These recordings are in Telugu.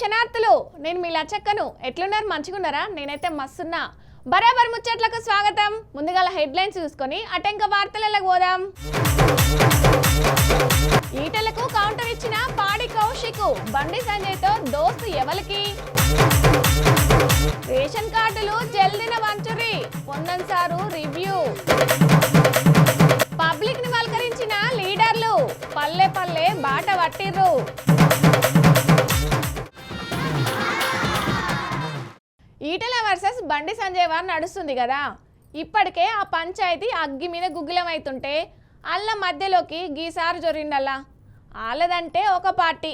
శనార్థులు నేను మీ లచ్చక్కను. ఎట్లున్నారు? మంచిగున్నారా? నేనైతే మస్తున్నా. బరాబర్ ముచ్చట్లకు స్వాగతం. ముందుగా హెడ్లైన్స్ చూసుకొని అటెంక వార్తలకు పోదాం. ఈటలకు కౌంటర్ ఇచ్చిన పాడి కౌశిక్ బండి సంజయ్తో దోస్తు ఎవరికి రేషన్ కార్డులు జల్దిన వంచురి పొందన్ సారు రివ్యూ. పబ్లిక్ని వల్కరించిన లీడర్లు పల్లె పల్లె బాట పట్టిర్రు. ఈటల వర్సెస్ బండి సంజయ్ వారు నడుస్తుంది కదా. ఇప్పటికే ఆ పంచాయతీ అగ్గి మీద గుగ్గిలం అవుతుంటే అల్ల మధ్యలోకి గీసారు జొరిండల్లా. వాళ్ళదంటే ఒక పార్టీ.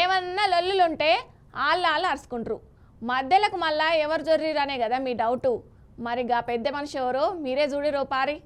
ఏమన్నా లొల్లులుంటే వాళ్ళ వాళ్ళు అరుచుకుంటారు. మధ్యలకు మళ్ళా ఎవరు జొర్రిరనే కదా మీ డౌటు. మరి గా పెద్ద మనిషి ఎవరో మీరే చూడిరో పారి.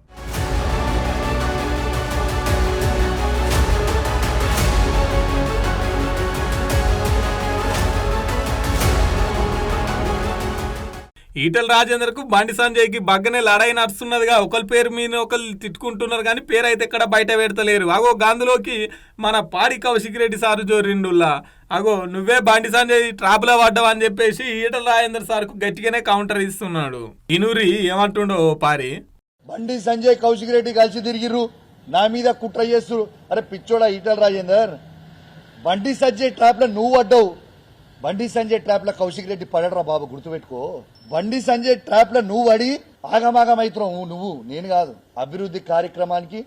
ఈటల రాజేందర్కు బండి సంజయ్కి బగ్గనే లడాయి నడుస్తున్నదిగా. ఒకరి పేరు మీద ఒకరు తిట్టుకుంటున్నారు కానీ పేరు అయితే ఎక్కడ బయట పెడతలేరు. అగో గాంధీలోకి మన పాడి కౌశిక్ రెడ్డి సారు జోరిండుల్లా. అగో నువ్వే బండి సంజయ్ ట్రాప్లో పడ్డావు అని చెప్పేసి ఈటల రాజేందర్ సార్కు గట్టిగానే కౌంటర్ ఇస్తున్నాడు. ఇనూరి ఏమంటుండో ఓ పారి? బండి సంజయ్ కౌశిక్ రెడ్డి కలిసి తిరిగిర్రు. నా మీద కుట్ర చేస్తురు అరే పిచ్చోడా ఈటల రాజేందర్. బండి సంజయ్ ట్రాప్లో నువ్వు పడ్డావు. బండి సంజయ్ ట్రాప్లో కౌశిక్ రెడ్డి పడడరా బాబు గుర్తుపెట్టుకో. బండి సంజయ్ ట్రాప్లో నువ్వు పడి ఆగమాగం అవుతున్నావు నువ్వు నేను కాదు. అభివృద్ధి కార్యక్రమానికి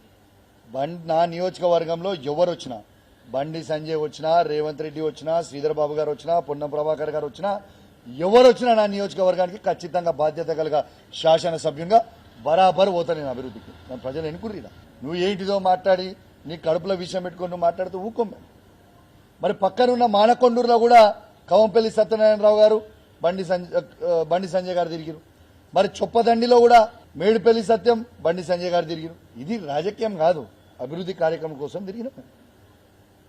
బండి నా నియోజకవర్గంలో ఎవరు వచ్చినా బండి సంజయ్ వచ్చినా రేవంత్ రెడ్డి వచ్చినా శ్రీధర్ బాబు గారు వచ్చినా పొన్నం ప్రభాకర్ గారు వచ్చినా ఎవరు వచ్చినా నా నియోజకవర్గానికి ఖచ్చితంగా బాధ్యత కలిగ శాసనసభ్యంగా బరాబర్ పోతా నేను అభివృద్ధికి. నేను ప్రజలు ఎన్నుకుర్రీరా? నువ్వు ఏంటిదో మాట్లాడి నీ కడుపులో విషయం పెట్టుకొని నువ్వు మాట్లాడుతూ ఊకోం మరి పక్కనున్న మానకొండూరులో కూడా కవంపల్లి సత్యనారాయణరావు గారు బండి సంజయ్ బండి సంజయ్ గారు తిరిగిరు. మరి చొప్పదండిలో కూడా మేడిపల్లి సత్యం బండి సంజయ్ గారు తిరిగిరు. ఇది రాజకీయం కాదు. అభివృద్ధి కార్యక్రమం కోసం తిరిగిన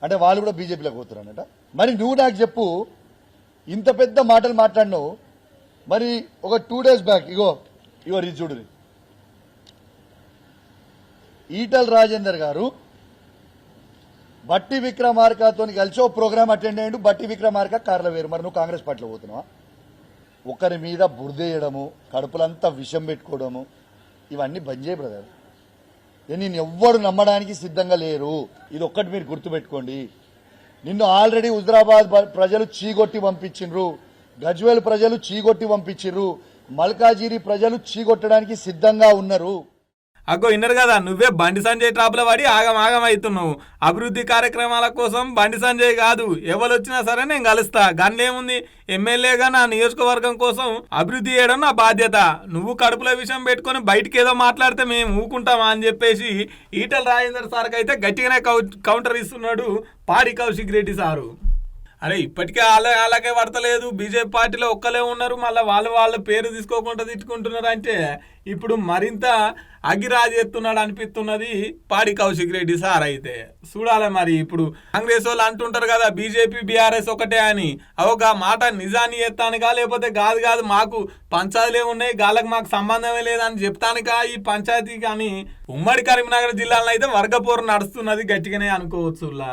అంటే వాళ్ళు కూడా బీజేపీలోకి పోతున్నారన్నట మరి నువ్వు నాకు చెప్పు ఇంత పెద్ద మాటలు మాట్లాడినావు. మరి ఒక టూ డేస్ బ్యాక్ ఇగో ఇగో ఇది ఈటల్ రాజేందర్ గారు బట్టి విక్రమార్కతో కలిసి ఓ ప్రోగ్రామ్ అటెండ్ అయ్యిండు. బట్టి విక్రమార్క కార్ల వేరు. మరి నువ్వు కాంగ్రెస్ పార్టీలో పోతున్నావా? ఒకరి మీద బురదేయడము కడుపులంతా విషం పెట్టుకోవడము ఇవన్నీ బంద్ చేయ బ్రదర్. నేను ఎవ్వరు నమ్మడానికి సిద్ధంగా లేరు. ఇది ఒక్కటి మీరు గుర్తుపెట్టుకోండి. నిన్ను ఆల్రెడీ హుజరాబాద్ బ- ప్రజలు చీగొట్టి పంపించిండ్రు గజ్వేల్ ప్రజలు చీగొట్టి పంపించిండ్రు మల్కాజిరి ప్రజలు చీగొట్టడానికి సిద్ధంగా ఉన్నారు. అగ్గో విన్నారు కదా నువ్వే బండి సంజయ్ ట్రాప్లో పడి ఆగం ఆగం అవుతున్నావు. అభివృద్ధి కార్యక్రమాల కోసం బండి సంజయ్ కాదు ఎవరు వచ్చినా సరే నేను కలుస్తా. గన్లేముంది ఎమ్మెల్యేగా నా నియోజకవర్గం కోసం అభివృద్ధి చేయడం నా బాధ్యత. నువ్వు కడుపులో విషయం పెట్టుకొని బయటికి ఏదో మాట్లాడితే మేము ఊకుంటామా అని చెప్పేసి ఈటల రాజేందర్ సార్కి అయితే గట్టిగానే కౌ- కౌంటర్ ఇస్తున్నాడు పాడి కౌశిక్ రెడ్డి సారు. అరే ఇప్పటికే వాళ్ళ వాళ్ళకే పడతలేదు బీజేపీ పార్టీలో ఒక్కలే ఉన్నారు. మళ్ళీ వాళ్ళు వాళ్ళ పేరు తీసుకోకుండా తిట్టుకుంటున్నారు అంటే ఇప్పుడు మరింత అగిరాజ్ ఎత్తున్నాడు అనిపిస్తున్నది పాడి కౌశిక్ రెడ్డి సార్ అయితే. చూడాలి మరి ఇప్పుడు కాంగ్రెస్ వాళ్ళు అంటుంటారు కదా బీజేపీ బీఆర్ఎస్ ఒకటే అని. అవొక మాట నిజాన్ని ఎత్తానుగా లేకపోతే కాదు కాదు మాకు పంచాయతీలే ఉన్నాయి. గాలకు మాకు సంబంధమే లేదని చెప్తానుకా ఈ పంచాయతీ కానీ ఉమ్మడి కరీంనగర్ జిల్లాలో అయితే వర్గపోరు నడుస్తున్నది గట్టిగానే అనుకోవచ్చులా.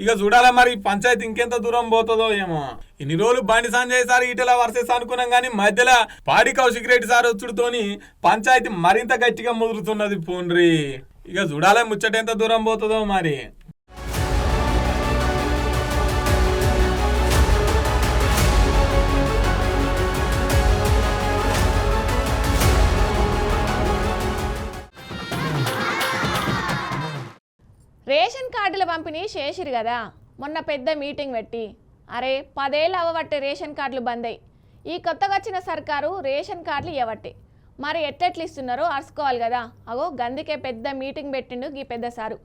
ఇక చూడాలా మరి పంచాయతీ ఇంకెంత దూరం పోతుందో ఏమో. ఇన్ని రోజులు బండి సంజయ్ సార్ ఈటల వర్సెస్ అనుకున్నాం కానీ మధ్యలో పాడి కౌశిక్ రెడ్డి సార్ వచ్చుడుతోని పంచాయతీ మరింత గట్టిగా ముదురుతున్నది పోన్రి ఇక చూడాలా ముచ్చట ఎంత దూరం పోతుందో మరి. రేషన్ కార్డుల పంపిణీ చేసిరు కదా. మొన్న పెద్ద మీటింగ్ పెట్టి. అరే పదేళ్ళు అవ్వబట్టే రేషన్ కార్డులు బంద్. అయ్యి ఈ కొత్తగా వచ్చిన సర్కారు రేషన్ కార్డులు ఇవ్వబట్టే మరి ఎట్లెట్లు ఇస్తున్నారో అరుచుకోవాలి కదా. అగో గందుకే పెద్ద మీటింగ్ పెట్టిండు ఈ పెద్ద సారు.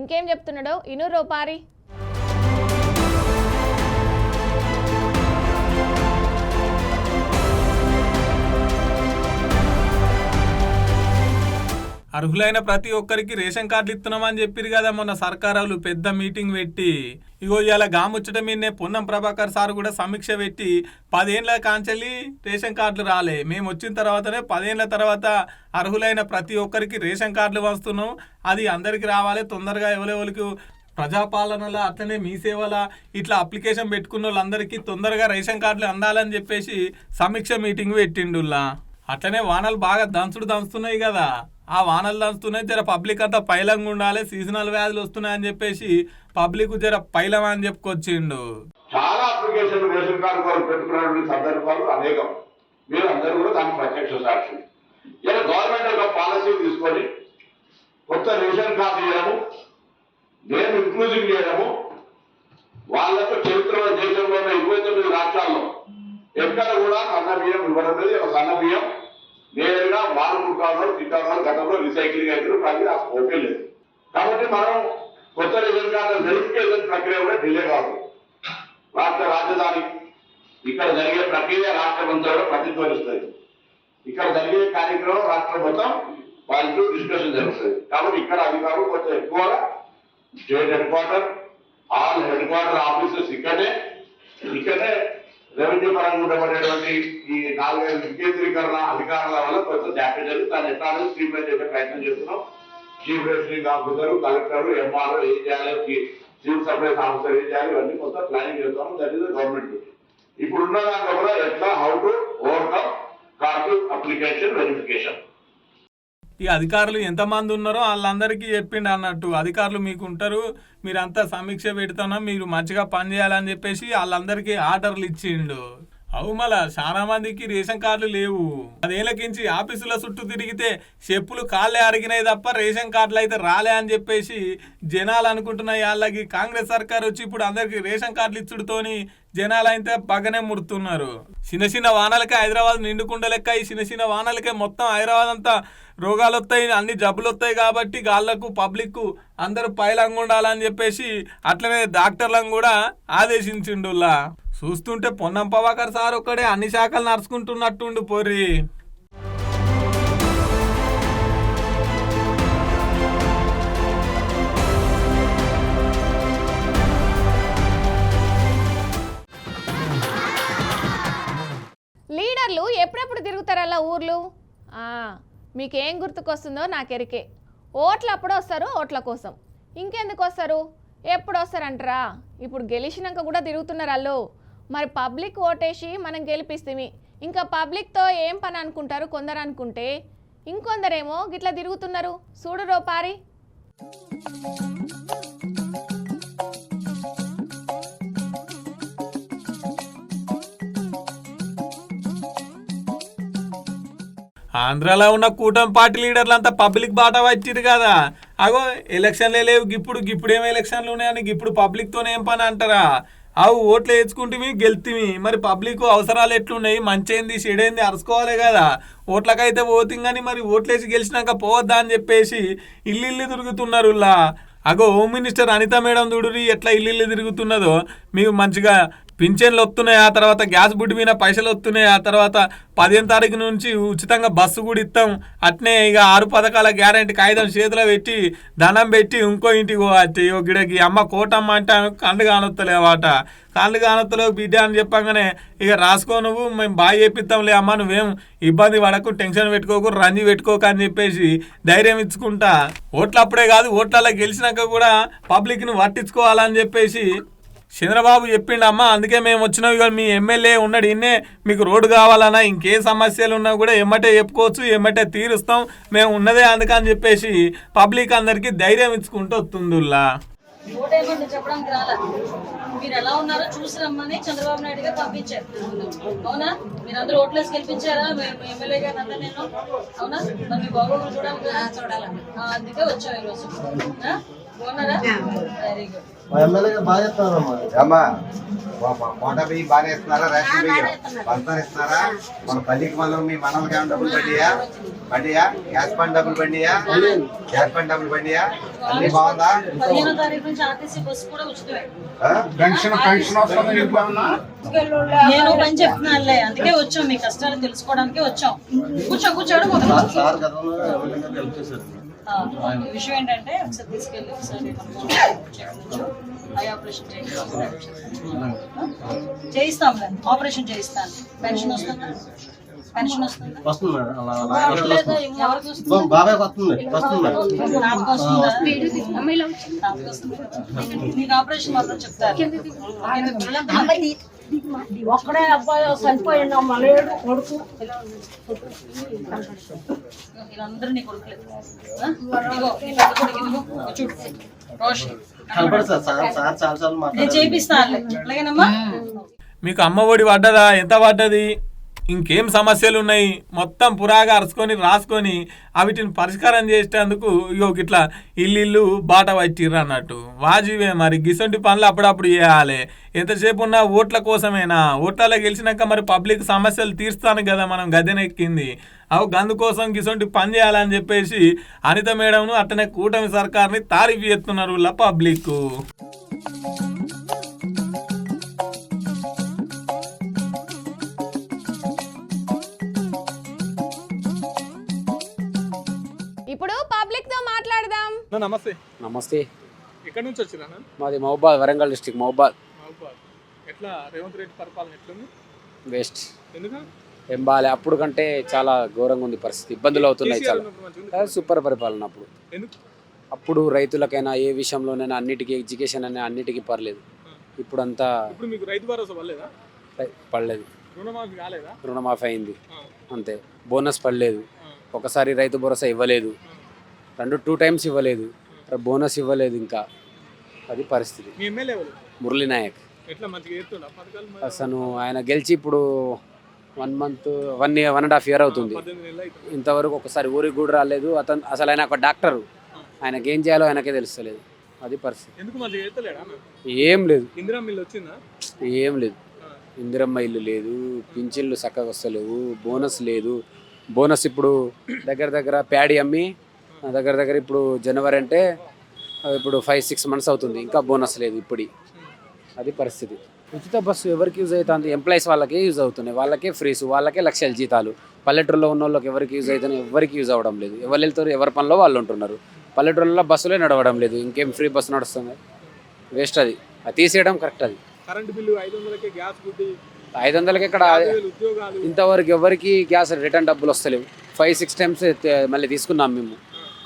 ఇంకేం చెప్తున్నాడో ఇను రూపారి అర్హులైన ప్రతి ఒక్కరికి రేషన్ కార్డులు ఇస్తున్నామని చెప్పిరు కదా మొన్న సర్కారాలు. పెద్ద మీటింగ్ పెట్టి ఇగో ఇలా గాముచ్చట మీదనే పొన్నం ప్రభాకర్ సార్ కూడా సమీక్ష పెట్టి పదేండ్ల కాంచెల్లి రేషన్ కార్డులు రాలే. మేము వచ్చిన తర్వాతనే పదేండ్ల తర్వాత అర్హులైన ప్రతి ఒక్కరికి రేషన్ కార్డులు వస్తున్నాం. అది అందరికి రావాలి తొందరగా ఎవరెవరికి ప్రజాపాలనలో అట్లనే మీ సేవల ఇట్లా అప్లికేషన్ పెట్టుకున్న వాళ్ళందరికీ తొందరగా రేషన్ కార్డులు అందాలని చెప్పేసి సమీక్ష మీటింగ్ పెట్టిండుల్లా. అట్లనే వానలు బాగా దంచుడు దంచుతున్నాయి కదా. ఆ వానలు దంచుతున్నాయి జర పబ్లిక్ అంతా పైలంగా ఉండాలి సీజనల్ వ్యాధులు వస్తున్నాయని చెప్పేసి పబ్లిక్ జర పైలం అని చెప్పుకొచ్చిండు. చాలా అప్లికేషన్లు రేషన్ కార్డు కోసం పెట్టుకున్నటువంటి సందర్భాలు అనేకం. మీరు అందరూ కూడా దానికి ప్రత్యక్ష సాక్షి. ఇలా గవర్నమెంట్ ఒక పాలసీ తీసుకొని కొత్త రేషన్ కార్డు చేయడము నేను ఇంక్లూజివ్ చేయడము వాళ్ళకు చరిత్రలో దేశంలో ఇరవై తొమ్మిది రాష్ట్రాల్లో ఎక్కడ కూడా సన్న బియ్యం ఇవ్వడం లేదు. ఒక సన్న బియ్యం నేరుగా వాడుకుంటాను తింటాను గతంలో రీసైక్లింగ్ అయితే కానీ ఆ స్కోపే లేదు. కాబట్టి మనం కొత్త రేషన్ కార్డు వెరిఫికేషన్ ప్రక్రియ కూడా డిలే కాదు. రాష్ట్ర రాజధాని ఇక్కడ జరిగే ప్రక్రియ రాష్ట్రం అంతా కూడా ప్రతిధ్వనిస్తుంది ఇక్కడ జరిగే కార్యక్రమం రాష్ట్రం మొత్తం వాళ్ళతో డిస్కషన్ జరుగుతుంది. కాబట్టి ఇక్కడ అధికారులు కొంచెం ఎక్కువగా state head quarter all head quarter offices ఇక్కడే ఇక్కడే రెవెన్యూ పరంగా ఉండబడేటువంటి ఈ నాలుగైదు వికేంద్రీకరణ అధికారుల వల్ల కొంచెం జాప్యం జరుగుతుంది. దాన్ని ఎట్లా స్ట్రీమ్లైన్ చేసే ప్రయత్నం చేస్తున్నాం. Chief resident officer collector MRO ఏం చేయాలి సివిల్ సప్లైస్ ఆఫీసర్ ఏం చేయాలి ఇవన్నీ కొంత ప్లానింగ్ చేస్తాము దట్ ఈస్ గవర్నమెంట్ ఇప్పుడున్న దాంట్లో కూడా ఎట్లా how to overcome card application verification. ఈ అధికారులు ఎంతమంది ఉన్నారో వాళ్ళందరికీ చెప్పిండు అన్నట్టు. అధికారులు మీకు ఉంటారు మీరంతా సమీక్ష పెడుతున్నా మీరు మంచిగా పని చేయాలని చెప్పేసి వాళ్ళందరికీ ఆర్డర్లు ఇచ్చిండు. అవు మళ్ళా చాలా మందికి రేషన్ కార్డులు లేవు. అదేళ్ళకించి ఆఫీసుల చుట్టూ తిరిగితే చెప్పులు కాళ్ళే అరిగినాయి తప్ప రేషన్ కార్డులు అయితే రాలే అని చెప్పేసి జనాలు అనుకుంటున్నాయి. వాళ్ళకి కాంగ్రెస్ సర్కార్ వచ్చి ఇప్పుడు అందరికి రేషన్ కార్డులు ఇచ్చుడుతోని జనాలు అయితే పగనే ముడుతున్నారు. చిన్న చిన్న వానలకే హైదరాబాద్ నిండుకుండ లెక్క. ఈ చిన్న చిన్న వానలకే మొత్తం హైదరాబాద్ అంతా రోగాలు వస్తాయి అన్ని జబ్బులు వస్తాయి కాబట్టి గాళ్ళకు పబ్లిక్ అందరూ పైలంగా ఉండాలని చెప్పేసి అట్లనే డాక్టర్లను కూడా ఆదేశించిండుల్లా. చూస్తుంటే పొన్నం పవాకర్ సార్ ఒక్కడే అన్ని శాఖలు నడుచుకుంటున్నట్టుండు పోరి లీడర్లు ఎప్పుడెప్పుడు తిరుగుతారల్లా ఊర్లు? మీకేం గుర్తుకొస్తుందో నాకెరికే ఓట్లు అప్పుడు వస్తారు ఓట్ల కోసం. ఇంకెందుకు వస్తారు? ఎప్పుడు వస్తారంటారా? ఇప్పుడు గెలిచినాక కూడా తిరుగుతున్నారు అల్లు మరి పబ్లిక్ ఓటేసి మనం గెలిపిస్తుంది ఇంకా పబ్లిక్తో ఏం పని అనుకుంటారు కొందరు అనుకుంటే? ఇంకొందరేమో గిట్లా తిరుగుతున్నారు. చూడు రోపారి ఆంధ్రాలో ఉన్న కూటమి పార్టీ లీడర్లంతా పబ్లిక్ బాట వచ్చిరు కదా. అగో ఎలక్షన్లే లేవు. ఇప్పుడు ఇప్పుడు ఏం ఎలక్షన్లు ఉన్నాయని ఇప్పుడు పబ్లిక్తోనే ఏం పని అంటారా? అవు ఓట్లు వేసుకుంటేవి గెలుతివి మరి పబ్లిక్ అవసరాలు ఎట్లున్నాయి? మంచేంది చెడేంది అరుచుకోవాలి కదా. ఓట్లకైతే పోతుంది కానీ మరి ఓట్లేసి గెలిచినాక పోవద్దా అని చెప్పేసి ఇల్లు ఇల్లు తిరుగుతున్నారు అగో హోమ్ మినిస్టర్ అనిత మేడం చూడురి ఎట్లా ఇల్లు ఇల్లు తిరుగుతున్నదో. మీకు మంచిగా పింఛన్లు వస్తున్నాయి ఆ తర్వాత గ్యాస్ బుడ్డి మీద పైసలు వస్తున్నాయి ఆ తర్వాత పదిహేను తారీఖు నుంచి ఉచితంగా బస్సు కూడా ఇస్తాం. అట్నే ఇక ఆరు పథకాల గ్యారంటీ కాగితం చేతిలో పెట్టి దండం పెట్టి ఇంకో ఇంటికి పోవచ్చు గిడకి అమ్మ కోటమ్మ అంటే ఆమె కానొత్తలే కానొత్తలేవాట. కళ్ళు కానొత్తలేవు బిడ్డ అని చెప్పంగానే ఇక రాసుకో నువ్వు మేము బాగా చేపిస్తాంలే అమ్మ నువ్వేం ఇబ్బంది పడకు టెన్షన్ పెట్టుకోకు రంజి పెట్టుకోకు అని చెప్పేసి ధైర్యం ఇచ్చుకుంటా. ఓట్లు అప్పుడే కాదు ఓట్లలో గెలిచినాక కూడా పబ్లిక్ని పట్టించుకోవాలని చెప్పేసి చంద్రబాబు చెప్పిండమ్మా అందుకే మేము వచ్చినాం. ఇవాళ మీ ఎమ్మెల్యే ఉన్నాడు ఇన్నే మీకు రోడ్డు కావాలన్నా ఇంకే సమస్యలు ఉన్నా కూడా ఎమ్మటే చెప్పుకోవచ్చు ఎమ్మటే తీరుస్తాం. మేము ఉన్నదే అందుకని చెప్పేసి పబ్లిక్ అందరికీ ధైర్యం ఇచ్చుకుంటూ వస్తుందిల్లా. ఓటేయమని చెప్పడానికి రాలా. మీరు ఎలా ఉన్నారో చూసి రమ్మని చంద్రబాబు నాయుడు గారు పంపించారు. అవునా? మీరందరూ ఓట్లేసి గెలిపించారా? మేము ఎమ్మెల్యే గారు అంతా నేను. అవునా? మరి మీ బాబు చూడాలి చూడాలి అందుకే వచ్చాం ఈరోజు. మా ఎమ్మెల్యే బాగా చెప్తారమ్మా అమ్మా కోట బియ్యి బాగా ఇస్తున్నారా రేషన్ బియ్యం పంచదార ఇస్తున్నారా మన పల్లికి మనం మీ మనలకి ఏమైనా డబ్బులు పడ్డాయా పడ్డాయా గ్యాస్ బండ్ డబ్బులు పడ్డాయా గ్యాస్ బండ్ డబ్బులు పడ్డాయా అన్ని బాగుందా? నేను పని అందుకే వచ్చాం మీ కష్టాలు తెలుసుకోవడానికి వచ్చాం కూర్చో కూర్చోడు మొదలు సార్ గతంలో విషయం ఏంటంటే ఒకసారి తీసుకెళ్ళి ఒకసారి ఐ ఆపరేషన్ చేయిస్తాం చేయిస్తాంలే ఆపరేషన్ చేయిస్తాను. పెన్షన్ వస్తుందా? పెన్షన్ వస్తుందా? వస్తుంది మేడం. అలా అలా వస్తుంది. ఎవరికి వస్తుంది? బాబాయ్ వస్తుంది. వస్తుందా? నీకు ఆపరేషన్ మాత్రం చెప్తారు ఒక్కడే అబ్బాయి చనిపోయిండు మలేడు కొడుకు. మీకు అమ్మ ఒడి పడ్డదా? ఎంత పడ్డది? ఇంకేం సమస్యలు ఉన్నాయి మొత్తం పురాగా అరుచుకొని రాసుకొని వీటిని పరిష్కారం చేసేటందుకు ఇగో ఇట్లా ఇల్లు ఇల్లు బాట వచ్చిర్రు అన్నట్టు. వాజివే మరి గిసొంటి పనులు అప్పుడప్పుడు చేయాలి. ఎంతసేపు ఉన్నా ఓట్ల కోసమేనా? ఓట్లలో గెలిచినాక మరి పబ్లిక్ సమస్యలు తీర్స్తాను కదా మనం గదెనెక్కింది అవు గందు కోసం గిసొంటి పని చేయాలని చెప్పేసి అనిత మేడంను అట్టనే కూటమి సర్కార్ని తారీఫ్ చేస్తున్నారు వీళ్ళ పబ్లిక్ నమస్తే. నమస్తే. ఎక్కడి నుంచి వచ్చిరా మాది మహబాద్ వరంగల్ డిస్టిక్ మహబాద్. ఎట్లా రేవంత్ రెడ్డి పరిపాలన ఎట్లుంది? వేస్ట్. ఎందుకు? ఏం బాగాలే అప్పుడు కంటే చాలా ఘోరంగా ఉంది పరిస్థితి. ఇబ్బందులు అవుతున్నాయి చాలా. సూపర్ పరిపాలన అప్పుడు. అప్పుడు రైతులకైనా ఏ విషయంలోనైనా అన్నిటికీ ఎడ్యుకేషన్ అయినా అన్నిటికీ పర్లేదు. ఇప్పుడు అంతా పడలేదా? రుణమాఫీ అయింది. అంతే. బోనస్ పడలేదు. ఒకసారి రైతు భరోసా ఇవ్వలేదు. రెండు టూ టైమ్స్ ఇవ్వలేదు. బోనస్ ఇవ్వలేదు ఇంకా. అది పరిస్థితి. మురళీ నాయక్? అసలు ఆయన గెలిచి ఇప్పుడు one month one year one and half year అవుతుంది. ఇంతవరకు ఒకసారి ఊరికి కూడా రాలేదు. అతను అసలు ఆయన ఒక డాక్టరు. ఆయనకి ఏం చేయాలో ఆయనకే తెలుస్తలేదు. అది పరిస్థితి. ఏం లేదు. ఏం లేదు. ఇందిరమ్మ ఇల్లు లేదు. పింఛన్లు చక్కగా వస్తలేవు. బోనస్ లేదు. బోనస్ ఇప్పుడు దగ్గర దగ్గర ప్యాడీ అమ్మి దగ్గర దగ్గర ఇప్పుడు జనవరి అంటే ఇప్పుడు ఫైవ్ సిక్స్ మంత్స్ అవుతుంది. ఇంకా బోనస్ లేదు ఇప్పుడు. అది పరిస్థితి. ఉచిత బస్సు ఎవరికి యూజ్ అవుతుంది? ఎంప్లాయీస్ వాళ్ళకే యూజ్ అవుతున్నాయి. వాళ్ళకే ఫ్రీస్ వాళ్ళకే లక్షల జీతాలు. పల్లెటూరులో ఉన్న వాళ్ళకి ఎవరికి యూజ్ అవుతున్నాయి? ఎవరికి యూజ్ అవ్వడం లేదు. ఎవరు వెళ్తారు ఎవరి పనిలో వాళ్ళు ఉంటున్నారు. పల్లెటూరులో బస్సులే నడవడం లేదు. ఇంకేం ఫ్రీ బస్సు నడుస్తుంది? వేస్ట్ అది. అది తీసేయడం కరెక్ట్ అది. కరెంట్ బిల్లు ఐదు వందలకే గ్యాస్ గుడ్డి ఐదు వందలకి ఇక్కడ ఇంతవరకు ఎవరికి గ్యాస్ రిటర్న్ డబ్బులు వస్తలేవు. ఫైవ్ సిక్స్ టైమ్స్ మళ్ళీ తీసుకున్నాం మేము.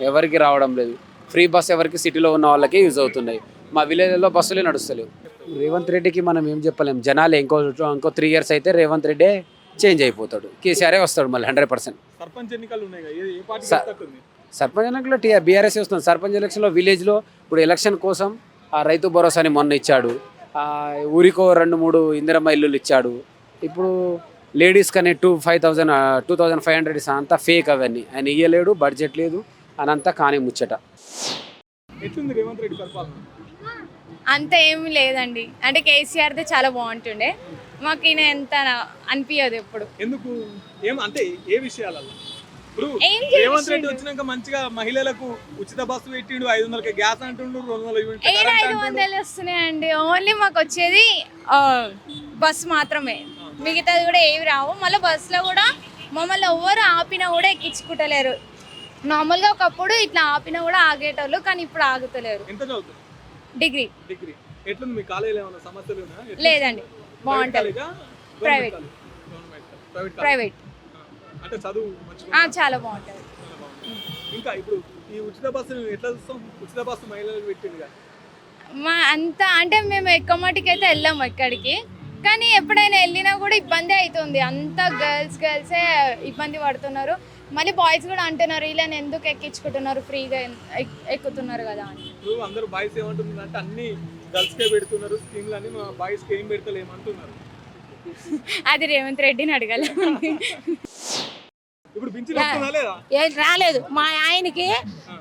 ఎవరికి రావడం లేదు. ఫ్రీ బస్ ఎవరికి సిటీలో ఉన్న వాళ్ళకే యూజ్ అవుతున్నాయి. మా విలేజ్లో బస్సులే నడుస్తలేవు. రేవంత్ రెడ్డికి మనం ఏం చెప్పలేం. జనాలు ఇంకో ఇంకో త్రీ ఇయర్స్ అయితే రేవంత్ రెడ్డి చేంజ్ అయిపోతాడు. కేసీఆరే వస్తాడు మళ్ళీ హండ్రెడ్ పర్సెంట్ సర్పంచ్ ఎన్నికలు? సర్పంచ్ ఎన్నికల్లో టీ బీఆర్ఎస్ వస్తుంది? సర్పంచ్ ఎలక్షన్లో విలేజ్లో ఇప్పుడు ఎలక్షన్ కోసం ఆ రైతు భరోసాని మొన్న ఇచ్చాడు. ఊరికో రెండు మూడు ఇందిరమ్మ ఇల్లులు ఇచ్చాడు. ఇప్పుడు లేడీస్ కానీ two five thousand two thousand five hundred అంతా ఫేక్ అవన్నీ. ఆయన ఇయ్యలేడు బడ్జెట్ లేదు. అనంతా కానీ ముచ్చట. అంత ఏమి లేదండి. అంటే కేసీఆర్దే చాలా బాగుంటుండే. మాకు ఈయన ఎంత అనిపించదు ఎప్పుడు. ఎందుకు? ఏం అంటే ఏ విషయాలలో ఇప్పుడు రేవంత్ రెడ్డి? వచ్చినాక మంచిగా మహిళలకు ఉచిత బస్సు పెట్టిండు ఐదు వందలకి గ్యాస్ అంటుండు రెండు వందల ఐదు. వందలు వస్తున్నాయండి. ఓన్లీ మాకు వచ్చేది ఆ, బస్ మాత్రమే. మిగతాది కూడా ఏవి రావు. మళ్ళీ బస్సులో కూడా మమ్మల్ని ఎవ్వరు ఆపినా కూడా ఎక్కించుకుంటలేరు. నార్మల్గా ఒకప్పుడు ఇట్లా ఆపినా కూడా ఆగేటోళ్ళు కానీ ఇప్పుడు ఆగుతలేరు ఎంత చదువుతుంది డిగ్రీ డిగ్రీ ఎట్లుంది మీ కాలేజీలో ఏమైనా సమస్యలు ఉన్నాయా? లేదండి బాగుంటుంది కాలేజా? ప్రైవేట్. కాలేజా? Government college. Private college. Private ఆ. అంటే చదువు మంచిగా ఆ, ఉందా? చాలా బాగుంటుంది చాలా బాగుంది. ఇంకా ఇప్పుడు ఈ ఉచిత బస్సు ఎట్లా చూస్తాం ఉచిత బస్సు మహిళలకు పెట్టిండు కదా మా అంత అంటే మేము ఎక్కువ మటుకు అయితే వెళ్ళాము ఎక్కడికి కానీ ఎప్పుడైనా వెళ్ళినా కూడా ఇబ్బంది అవుతుంది అంతా గర్ల్స్ గర్ల్సే ఇబ్బంది పడుతున్నారు మళ్ళీ బాయ్స్ కూడా అంటున్నారు వీళ్ళని ఎందుకు ఎక్కించుకుంటున్నారు? ఫ్రీగా ఎక్- ఎక్కుతున్నారు కదా అని. ఇప్పుడు అందరూ బాయ్స్ ఏమంటున్నారు అంటే అన్ని గర్ల్స్ కే పెడుతున్నారు స్కీమ్లు అని మా బాయ్స్కి ఏం పెడతలేము అంటున్నారు. అది రేవంత్ రెడ్డిని అడగాలి. ఇప్పుడు ఏ రాలేదు. మా ఆయనకి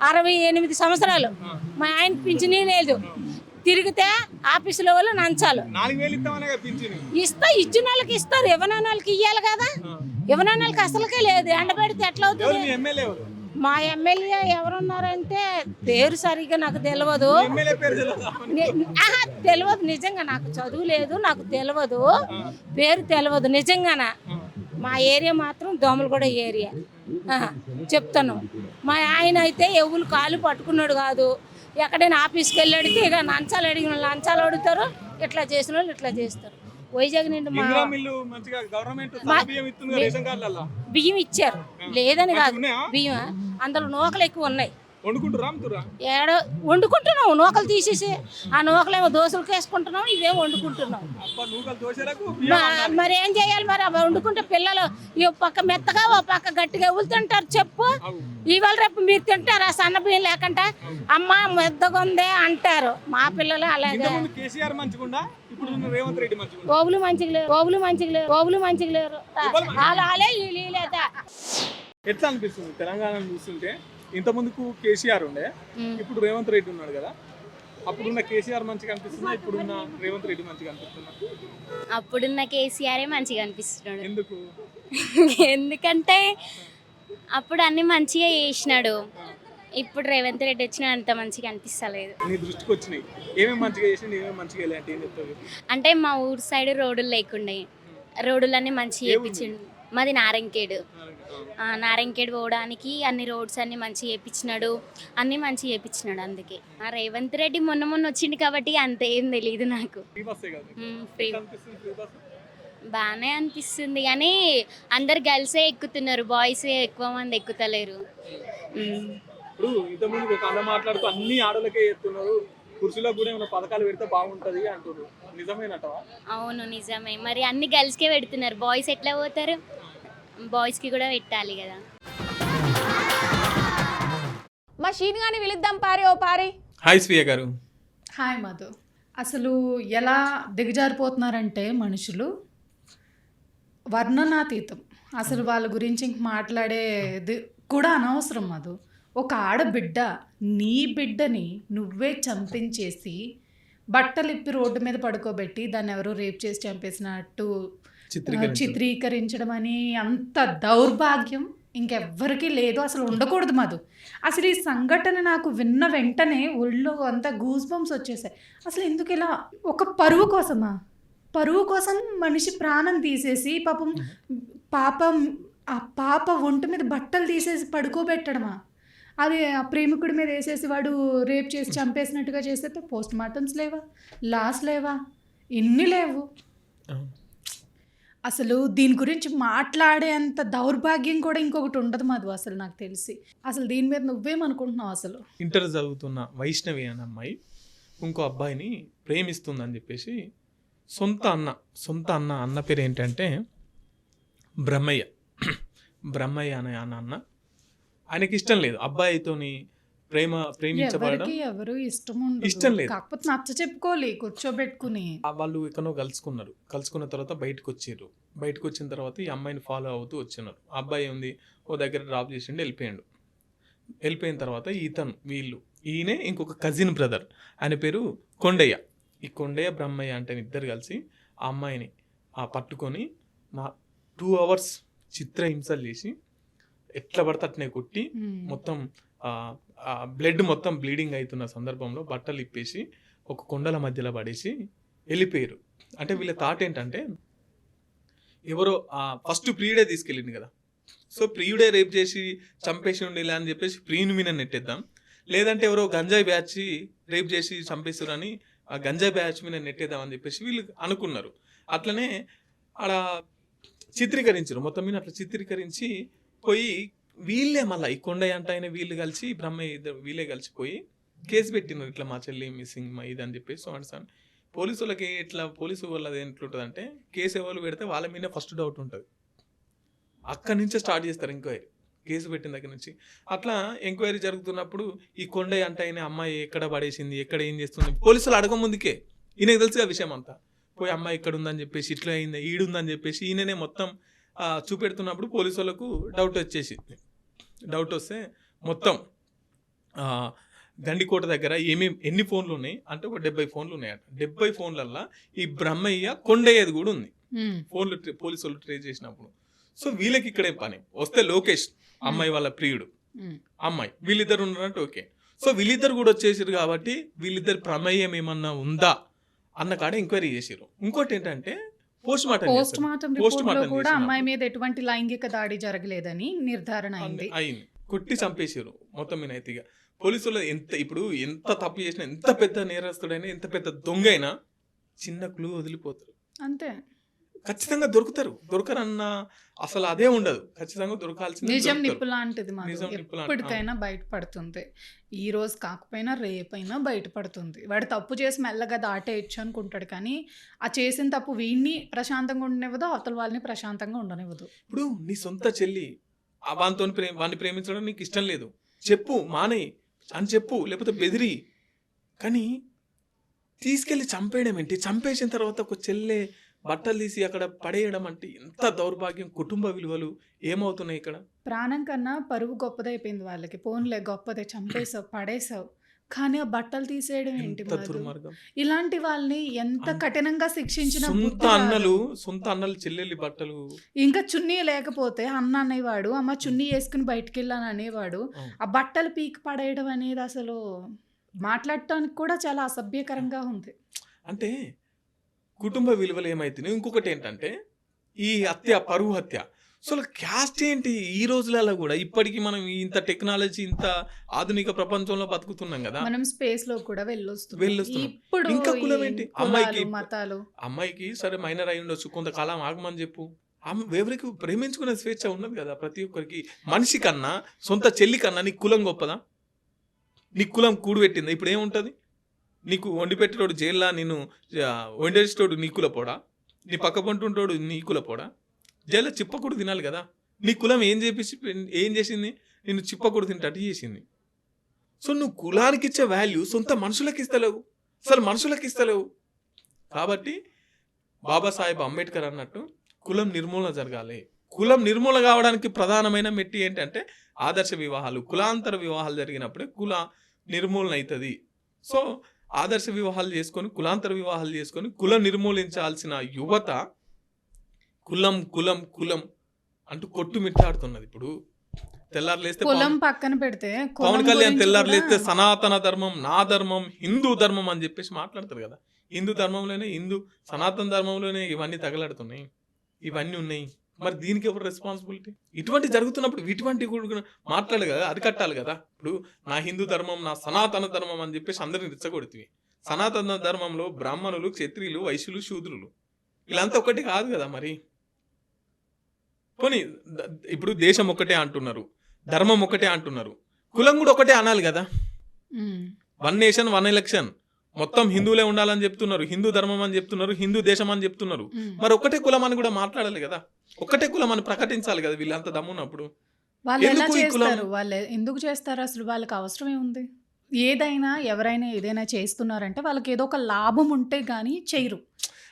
అరవై ఎనిమిది సంవత్సరాలు. మా ఆయనకి పింఛనీ లేదు. తిరిగితే ఆఫీసులో వాళ్ళు నంచాలు. ఇస్తా ఇచ్చిన వాళ్ళకి ఇస్తారు. ఇవ్వనని వాళ్ళకి ఇవ్వాలి కదా. వాళ్ళకి అసలుకే లేదు. ఎండ పెడితే ఎట్లా అవుతుంది? మీ ఎమ్మెల్యే ఎవరున్నారంటే పేరు సరిగ్గా నాకు తెలియదు తెలియదా? నిజంగా నాకు చదువు లేదు నాకు తెలియదు పేరు తెలియదు నిజంగానా? మా ఏరియా మాత్రం దోమలగూడ ఏరియా. చెప్తాను. మా ఆయన అయితే ఎవరు కాలు పట్టుకున్నాడు కాదు. ఎక్కడైనా ఆఫీస్కి వెళ్ళి అడిగితే ఇక లంచాలు అడిగిన వాళ్ళు లంచాలు అడుగుతారు. ఇట్లా చేసిన వాళ్ళు ఇట్లా చేస్తారు. వైజాగ్ నుండి మా బియ్యం ఇచ్చారు. లేదని కాదు? బియ్యం అందులో నూకలు ఎక్కువ ఉన్నాయి. ఏడో వండుకుంటున్నాం నూకలు తీసేసి ఆ నూకలేమో దోశలకు వేసుకుంటున్నాం ఇవేమో వండుకుంటున్నాం మరి ఏం చేయాలి మరి? వండుకుంటే పిల్లలు ఈ పక్క మెత్తగా ఓ పక్క గట్టిగా ఎవరు తింటారు చెప్పు ఇవాళ రేపు మీరు తింటారా? సన్న బియ్యం లేకుండా అమ్మ మెత్తగా ఉందే అంటారు. మా పిల్లలు అలాగే. ఓబులు మంచిగా లేరు ఓబులు మంచిగా లేరు ఓబులు మంచిగా లేరు. వాళ్ళు ఆలే వీళ్ళు ఎట్లా అనిపిస్తుంది? తెలంగాణ చూస్తుంటే ఇంత ముందుకు కేసీఆర్ ఉండే ఇప్పుడు రేవంత్ రెడ్డి ఉన్నాడు కదా. అప్పుడున్న కేసీఆర్ మంచిగా అనిపిస్తుందా? ఇప్పుడున్న రేవంత్ రెడ్డి మంచిగా అనిపిస్తుందా? అప్పుడున్న కేసీఆరే మంచిగా అనిపిస్తున్నాడు. ఎందుకు? ఎందుకంటే అప్పుడు అన్ని మంచిగా చేసినాడు. ఇప్పుడు రేవంత్ రెడ్డి వచ్చిన అంత మంచిగా అనిపిస్తలేదు. నీ దృష్టికి వచ్చినాయి. ఏమేమి మంచిగా చేసిండు ఏమేమి మంచిగా వెళ్ళి అంటే ఏం చెప్తావు? అంటే మా ఊరు సైడ్ రోడ్లు లేకుండే. రోడ్లన్నీ మంచిగా చేయించిండు మాది నారంకేడు నారంకేడు పోవడానికి అన్ని రోడ్స్ అన్ని మంచిగా చేయించినాడు అన్ని మంచిగా చేయించినాడు అందుకే. ఆ రేవంత్ రెడ్డి మొన్న మొన్న వచ్చిండు కాబట్టి అంత ఏం తెలియదు నాకు. ఫ్రీ. బాగానే అనిపిస్తుంది కానీ అందరు గర్ల్సే ఎక్కుతున్నారు బాయ్స్ ఎక్కువ మంది ఎక్కుతలేరు. ఇప్పుడు మాట్లాడుతూ అన్ని ఆడలకే ఎత్తున్నారు పురుషులకు కూడా ఏమైనా పథకాలు పెడితే బాగుంటది అంటారు నిజమేనటవా? అవును నిజమే. మరి అన్ని గర్ల్స్కే పెడుతున్నారు. బాయ్స్ ఎట్లా పోతారు? బాయ్స్కి కూడా పెట్టాలి కదా. మా షీన్ గాని పిలుద్దాం పారి ఓ పారి. హాయ్ శ్రీయ గారు. హాయ్ మధు. అసలు ఎలా దిగజారిపోతున్నారంటే మనుషులు వర్ణనాతీతం. అసలు వాళ్ళ గురించి ఇంక మాట్లాడేది కూడా అనవసరం మధు. ఒక ఆడబిడ్డ నీ బిడ్డని నువ్వే చంపించేసి బట్టలు ఇప్పి రోడ్డు మీద పడుకోబెట్టి దాన్ని ఎవరో రేప్ చేసి చంపేసినట్టు చిత్రీకరించడం. అని అంత దౌర్భాగ్యం ఇంకెవ్వరికీ లేదు. అసలు ఉండకూడదు మధు. అసలు ఈ సంఘటన నాకు విన్న వెంటనే ఒళ్ళో అంతా గూస్ బంప్స్ వచ్చేసాయి. అసలు ఎందుకు ఇలా? ఒక పరువు కోసమా? పరువు కోసం మనిషి ప్రాణం తీసేసి పాపం పాపం ఆ పాప ఒంటి మీద బట్టలు తీసేసి పడుకోబెట్టడమా? అది ఆ ప్రేమికుడి మీద వేసేసి వాడు రేప్ చేసి చంపేసినట్టుగా చేస్తే పోస్ట్ మార్టమ్స్ లేవా? లాస్ లేవా? ఇన్ని లేవు. అసలు దీని గురించి మాట్లాడేంత దౌర్భాగ్యం కూడా ఇంకొకటి ఉండదు మధు అసలు నాకు తెలిసి. అసలు దీని మీద నువ్వేమనుకుంటున్నావు అసలు? ఇంటర్ చదువుతున్న వైష్ణవి అనే అమ్మాయి ఇంకో అబ్బాయిని ప్రేమిస్తుందని చెప్పేసి సొంత అన్న సొంత అన్న అన్న పేరు ఏంటంటే బ్రహ్మయ్య. బ్రహ్మయ్య అనే అన్న అన్న. ఆయనకి ఇష్టం లేదు. అబ్బాయితోని ప్రేమ ప్రేమించబడడం ఎవరు ఇష్టం ఇష్టం లేదు. కాకపోతే నచ్చ చెప్పుకోవాలి కూర్చోబెట్టుకుని. వాళ్ళు ఎక్కడో కలుసుకున్నారు. కలుసుకున్న తర్వాత బయటకు వచ్చారు బయటకు వచ్చిన తర్వాత ఈ అమ్మాయిని ఫాలో అవుతూ వచ్చినారు ఆ అబ్బాయి ఉంది ఓ దగ్గర డ్రాప్ చేసిండు వెళ్ళిపోయాడు. వెళ్ళిపోయిన తర్వాత ఇతను వీళ్ళు. ఈయనే ఇంకొక కజిన్ బ్రదర్ ఆయన పేరు కొండయ్య. ఈ కొండయ్య బ్రహ్మయ్య అంటే ఇద్దరు కలిసి ఆ అమ్మాయిని ఆ పట్టుకొని నా టూ అవర్స్ చిత్రహింసలు చేసి ఎట్లా పడితే అట్నే కొట్టి మొత్తం బ్లడ్ మొత్తం బ్లీడింగ్ అవుతున్న సందర్భంలో బట్టలు ఇప్పేసి ఒక కొండల మధ్యలో పడేసి వెళ్ళిపోయారు. అంటే వీళ్ళ థాట్ ఏంటంటే ఎవరో ఫస్ట్ ప్రియుడే తీసుకెళ్ళింది కదా. సో ప్రియుడే రేప్ చేసి చంపేసి ఉండిలే అని చెప్పేసి ప్రియుని మీద నెట్టేద్దాం. లేదంటే ఎవరో గంజాయి బ్యాచ్ రేప్ చేసి చంపేస్తారని ఆ గంజాయి బ్యాచ్ మీద నెట్టేద్దాం అని చెప్పేసి వీళ్ళు అనుకున్నారు. అట్లనే ఆడ చిత్రీకరించారు మొత్తం మీద అట్లా చిత్రీకరించి పోయి వీళ్ళే మళ్ళీ ఈ కొండయ్య అంటే ఆయన వీళ్ళు కలిసి బ్రహ్మయ్య ఇద్దరు వీళ్ళే కలిసిపోయి కేసు పెట్టినారు ఇట్లా మా చెల్లి మిస్సింగ్ మా ఇది అని చెప్పేసి సో అండ్ పోలీసు వాళ్ళకి ఇట్లా పోలీసు వాళ్ళది ఎట్లుంటుంది అంటే కేసు ఎవరు పెడితే వాళ్ళ మీద ఫస్ట్ డౌట్ ఉంటుంది. అక్కడి నుంచే స్టార్ట్ చేస్తారు ఎంక్వైరీ కేసు పెట్టిన దగ్గర నుంచి. అట్లా ఎంక్వైరీ జరుగుతున్నప్పుడు ఈ కొండయ్య అంటే ఆయన అమ్మాయి ఎక్కడ పడేసింది ఎక్కడ ఏం చేస్తుంది? పోలీసులు అడగ ముందుకే. ఈయనకు తెలుసు ఆ విషయం అంతా. పోయి అమ్మాయి ఇక్కడ ఉందని చెప్పేసి ఇట్లా అయింది ఈడుందని చెప్పేసి ఈయననే మొత్తం చూపెడుతున్నప్పుడు పోలీసు వాళ్ళకు డౌట్ వచ్చేసింది. డౌట్ వస్తే మొత్తం గండికోట దగ్గర ఏమేమి ఎన్ని ఫోన్లు ఉన్నాయి అంటే ఒక డెబ్బై ఫోన్లు ఉన్నాయట డెబ్బై ఫోన్లల్లో ఈ బ్రహ్మయ్య కొండయ్యది కూడా ఉంది. ఫోన్లు ట్రే- పోలీసు వాళ్ళు ట్రేస్ చేసినప్పుడు. సో వీళ్ళకి ఇక్కడే పని? వస్తే లోకేష్ అమ్మాయి వాళ్ళ ప్రియుడు. అమ్మాయి. వీళ్ళిద్దరు ఉన్నారంటే ఓకే. సో వీళ్ళిద్దరు కూడా వచ్చేసారు కాబట్టి వీళ్ళిద్దరు ప్రమేయం ఏమన్నా ఉందా? అన్న కాడ ఎంక్వైరీ చేసారు ఇంకోటి ఏంటంటే post mortem post mortem report కూడా అమ్మాయి మీద ఎటువంటి లైంగిక దాడి జరగలేదని నిర్ధారణ అయింది. అయింది. కొట్టి చంపేసారు మొత్తం మీద అయితే పోలీసులు ఎంత ఇప్పుడు ఎంత తప్పు చేసినా ఎంత పెద్ద నేరస్తుడైనా ఎంత పెద్ద దొంగ అయినా చిన్న క్లూ వదిలిపోతారు. అంతే. ఖచ్చితంగా దొరుకుతారు. దొరకరన్న అసలు అదే ఉండదు. ఖచ్చితంగా దొరకాల్సింది నిజం. నిప్పు లాంటిది నిజం. ఎప్పటికైనా బయటపడుతుంది. ఈ రోజు కాకపోయినా రేపైనా బయటపడుతుంది. వాడు తప్పు చేసి మెల్లగా దాటేయచ్చు అనుకుంటాడు కానీ ఆ చేసిన తప్పు వీడిని ప్రశాంతంగా ఉండనివ్వదు అవతల వాళ్ళని ప్రశాంతంగా ఉండనివ్వదు. ఇప్పుడు నీ సొంత చెల్లి ఆ వానితో ప్రేమ వాడిని ప్రేమించడం నీకు ఇష్టం లేదు. చెప్పు మానే అని చెప్పు లేకపోతే బెదిరి. కానీ తీసుకెళ్ళి చంపేయడం ఏంటి? చంపేసిన తర్వాత ఒక చెల్లె బట్టలు తీసి అక్కడ పడేయడం అంటే ఎంత దౌర్భాగ్యం కుటుంబ విలువలు ఏమవుతున్నాయి ఇక్కడ? ప్రాణం కన్నా పరువు గొప్పదైపోయింది వాళ్ళకి. పోన్లే గొప్పదే చంపేసావు పడేసావు కానీ ఆ బట్టలు తీసేయడం ఏంటి ఇలాంటి వాళ్ళని ఎంత కఠినంగా శిక్షించిన సొంత. అన్నలు సొంత అన్నలు చెల్లెలి బట్టలు. ఇంకా చున్నీ లేకపోతే అన్న అనేవాడు అమ్మ చున్నీ వేసుకుని బయటికి వెళ్ళాను అనేవాడు. ఆ బట్టలు పీక్ పడేయడం అనేది అసలు మాట్లాడటానికి కూడా చాలా అసభ్యకరంగా ఉంది. అంటే కుటుంబ విలువలు ఏమైతున్నాయి ఇంకొకటి ఏంటంటే ఈ హత్య పరువు హత్య. అసలు క్యాస్ట్ ఏంటి? ఈ రోజులలో కూడా ఇప్పటికీ మనం ఇంత టెక్నాలజీ ఇంత ఆధునిక ప్రపంచంలో బతుకుతున్నాం కదా. మనం స్పేస్లో కూడా వెళ్ళొస్తున్నాం. వెళ్ళొస్తున్నాం. ఇప్పుడు ఇంకా కులం ఏంటి? అమ్మాయికి- మతాలు? అమ్మాయికి సరే మైనర్ అయి ఉండొచ్చు. కొంతకాలం ఆగమని చెప్పు. ఎవరికి ప్రేమించుకునే స్వేచ్ఛ ఉన్నది కదా ప్రతి ఒక్కరికి. మనిషి కన్నా సొంత చెల్లి కన్నా నీ కులం గొప్పదా? నీ కులం కూడిపెట్టిందా ఇప్పుడు ఏముంటుంది? నీకు వండి పెట్టేటోడు జైల్లో నేను వండేసేటోడు నీకుల పోడా? నీ పక్క పంటుంటోడు నీకుల పోడా? జైల్లో చిప్పకూడు తినాలి కదా. నీ కులం ఏం చేపించి ఏం చేసింది? నేను చిప్పకూడు తింటట్టు చేసింది. సో నువ్వు కులానికి ఇచ్చే వాల్యూ సొంత మనుషులకు ఇస్తలేవు. అసలు మనుషులకు ఇస్తలేవు. కాబట్టి బాబాసాహెబ్ అంబేద్కర్ అన్నట్టు కులం నిర్మూలన జరగాలి. కులం నిర్మూలన కావడానికి ప్రధానమైన మెట్టి ఏంటంటే ఆదర్శ వివాహాలు. కులాంతర వివాహాలు జరిగినప్పుడే కుల నిర్మూలన అవుతుంది. సో ఆదర్శ వివాహాలు చేసుకొని కులాంతర వివాహాలు చేసుకొని కులం నిర్మూలించాల్సిన యువత కులం కులం కులం అంటూ కొట్టుమిట్టాడుతున్నది ఇప్పుడు. తెల్లారు లేస్తే కులం పక్కన పెడితే పవన్ కళ్యాణ్ గురించి తెల్లారు కూడా- లేస్తే సనాతన ధర్మం నా ధర్మం హిందూ ధర్మం అని చెప్పేసి మాట్లాడతారు కదా. హిందూ ధర్మంలోనే హిందూ సనాతన ధర్మంలోనే ఇవన్నీ తగలాడుతున్నాయి. ఇవన్నీ ఉన్నాయి. మరి దీనికి ఎవరు రెస్పాన్సిబిలిటీ ఇటువంటి జరుగుతున్నప్పుడు ఇటువంటి కూడా మాట్లాడాలి కదా అరికట్టాలి కదా. ఇప్పుడు నా హిందూ ధర్మం నా సనాతన ధర్మం అని చెప్పేసి అందరిని రెచ్చగొడుతుంది. సనాతన ధర్మంలో బ్రాహ్మణులు క్షత్రియులు వైశ్యులు శూద్రులు. వీళ్ళంతా ఒకటి కాదు కదా మరి. పోనీ ఇప్పుడు దేశం ఒకటే అంటున్నారు ధర్మం ఒకటే అంటున్నారు. కులం కూడా ఒకటే అనాలి కదా. One nation one election. మొత్తం హిందువులే ఉండాలని చెప్తున్నారు. హిందూ ధర్మం అని చెప్తున్నారు. హిందూ దేశం అని చెప్తున్నారు. మరి ఒకటే కులం అని కూడా మాట్లాడాలి కదా. ఒకటే కులం అని ప్రకటించాలి కదా వీళ్ళంత దమ్మున్నప్పుడు. వాళ్ళు ఎలా? చేస్తారు? వాళ్ళు ఎందుకు చేస్తారు అసలు? వాళ్ళకి అవసరం ఏముంది ఏదైనా ఎవరైనా ఏదైనా చేస్తున్నారంటే వాళ్ళకి ఏదో ఒక లాభం ఉంటే గానీ చేయరు.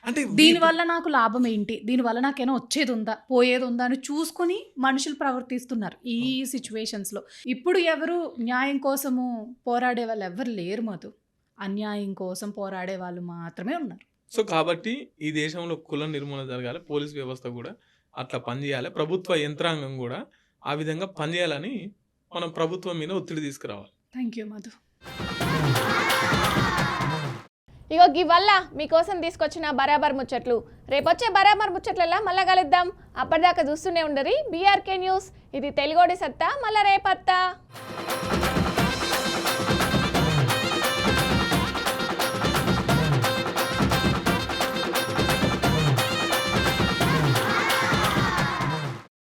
అంటే దీనివల్ల నాకు లాభం ఏంటి? దీనివల్ల నాకేమైనా వచ్చేది ఉందా? పోయేది ఉందా అని చూసుకుని మనుషులు ప్రవర్తిస్తున్నారు ఈ సిచ్యువేషన్స్లో ఇప్పుడు ఎవరు న్యాయం కోసము పోరాడే వాళ్ళు ఎవరు లేరు మధు. అన్యాయం కోసం పోరాడే వాళ్ళు మాత్రమే ఉన్నారు. సో కాబట్టి ఈ దేశంలో కుల నిర్మూలన జరగాలి పోలీస్ వ్యవస్థ కూడా అట్లా పనిచేయాలి ప్రభుత్వ యంత్రాంగం కూడా ఆ విధంగా పనిచేయాలని మనం ప్రభుత్వం మీద ఒత్తిడి తీసుకురావాలి. Thank you Madhu. ఇగో గివల్ల మీకోసం తీసుకొచ్చిన బరాబర్ ముచ్చట్లు. రేపొచ్చే బరాబర్ ముచ్చట్లలో మళ్ళా కలుద్దాం. అప్పటిదాకా చూస్తూనే ఉండరి. బీఆర్కే న్యూస్ ఇది తెలుగోడి సత్తా మళ్ళా రేపత్తా.